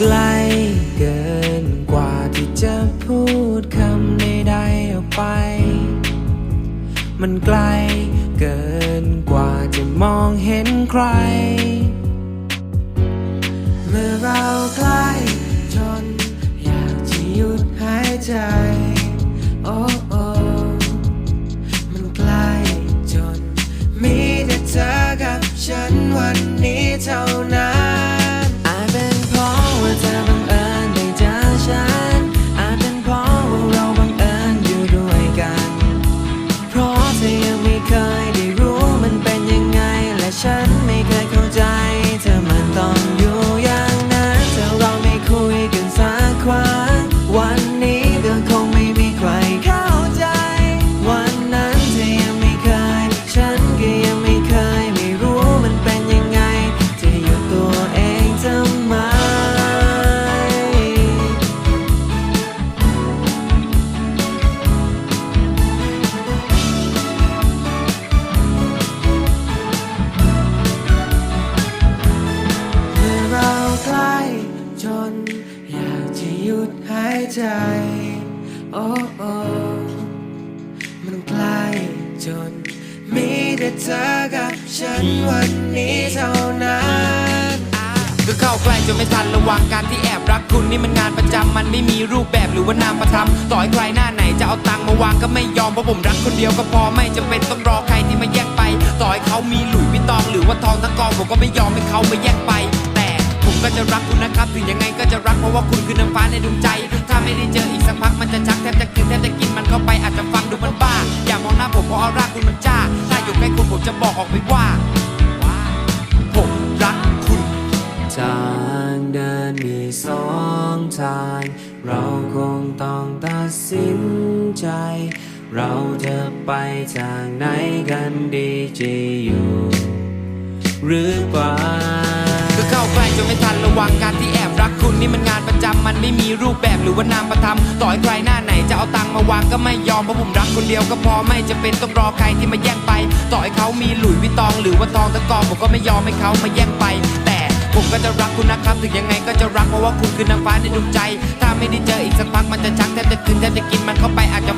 ไกลเกินกว่าที่จะพูดคำใดๆออกไป มันไกลเกินกว่าจะมองเห็นใคร เมื่อเราใกล้จนอยากจะหยุดหายใจ ใจ โอ้โอ้มันใกล้จน มีแต่เธอกับฉันวันนี้เท่านั้นก็เข้าใกล้จนไม่ทันระวังการที่แอบรักคุณนี่มันงานประจำมันไม่มีรูปแบบหรือว่านามประทำต่อให้ใครหน้าไหนจะเอาตังค์มาวางก็ไม่ยอมเพราะผมรักคนเดียวก็พอไม่จำเป็นต้องรอใครที่มาแย่งไป ต่อให้เขามีหลุยวิตตองหรือว่าทองทั้งกองผมก็ไม่ยอมให้เขามาแย่งไป แต่ผมก็จะรักคุณนะครับถึงยังไงก็จะรักเพราะว่าคุณคือนางฟ้าในดวงใจ จะบอกออกไปว่า ผมรักคุณ ทางเดินมีสองทาง เราคงต้องตัดสินใจ เราจะไปทางไหนกันดีจะอยู่ หรือไป ก็เข้าใกล้จนไม่ทันระวังการที่แอบรักคุณนี่มันงานประจำมันไม่มีรูปแบบหรือว่านามประทำต่อให้ใครหน้าไหนจะเอาตังค์มาวางก็ไม่ยอมเพราะผมรักคนเดียวก็พอไม่จะเป็นต้องรอใครที่มาแย่ง ต่อให้เขามีหลุยวิตองหรือว่าทองตะกองผมก็ไม่ยอมให้เขามาแย่งไป แต่ผมก็จะรักคุณนะครับถึงยังไงก็จะรักเพราะว่าคุณคือนางฟ้าในดวงใจ ถ้าไม่ได้เจออีกสักพักมันจะชักแทบจะคืนแทบจะกินมันเข้าไปอาจจะ